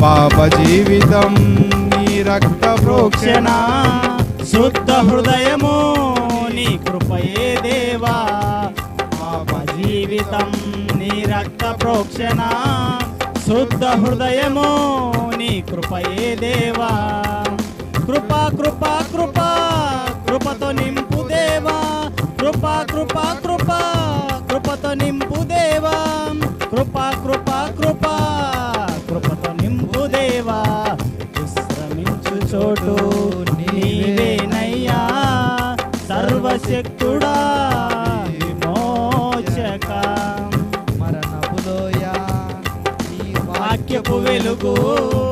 పాప జీవితం నీ రక్త ప్రోక్షణ శుద్ధ హృదయము నీ కృపయే దేవా. పాప జీవితం నీ రక్త ప్రోక్షణ శుద్ధ హృదయము నీ కృపయే దేవా. కృపా కృపా కృపా కృపతో నింపు దేవా. కృపా కృపా కృపా కృపతో నింపు దేవా. కృపా కృపా కృపా కృపతో నింపు దేవా. విశ్రమించు చోటు నీవేనయ్యా సర్వశక్తుడా విమోచక. మరణపులోయ వాక్యపు వెలుగు.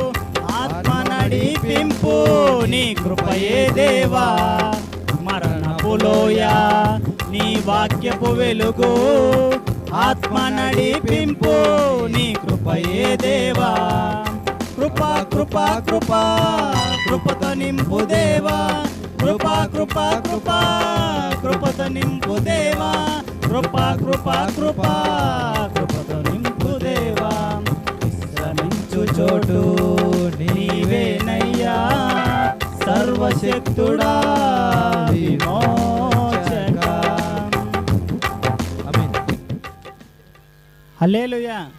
నడిపింపు నీ కృపయే దేవా. మరణపులోయ నీ వాక్యపు వెలుగు. ఆత్మ నడిపింపు నీ కృపయే దేవా. కృపా కృపా కృపా కృపతో నింపు దేవా. కృపా కృపా కృపా కృపతో నింపు దేవా. కృపా కృపా కృపా కృపతో నింపు దేవా. విశ్రమించు చోటు. నీవేనయ్యా సర్వశక్తుడా విమోచక. ఆమేన్. హల్లెలూయా.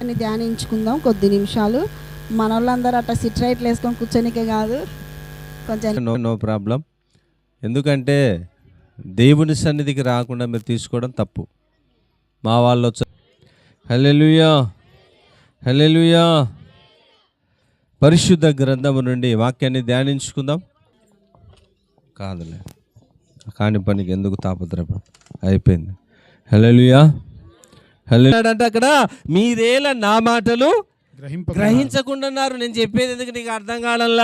అని ధ్యానించుకుందాం కొద్ది నిమిషాలు. మన వాళ్ళందరూ అట్లా సిట్ రైట్లు వేసుకొని కూర్చోనికే కాదు. కొంచెం నో నో ప్రాబ్లం. ఎందుకంటే దేవుని సన్నిధికి రాకుండా మీరు తీసుకోవడం తప్పు. మా వాళ్ళు వచ్చారు హల్లెలూయా. హల్లెలూయా. పరిశుద్ధ గ్రంథము నుండి వాక్యాన్ని ధ్యానించుకుందాం. కాదులే. కాని పనికి ఎందుకు తాపత్రప అయిపోయింది. హల్లెలూయా. హల్లెలూయా అంటే అక్కడ మీరేలా నా మాటలు గ్రహించకుండా నేను చెప్పేది ఎందుకు నీకు అర్థం కావడంలా?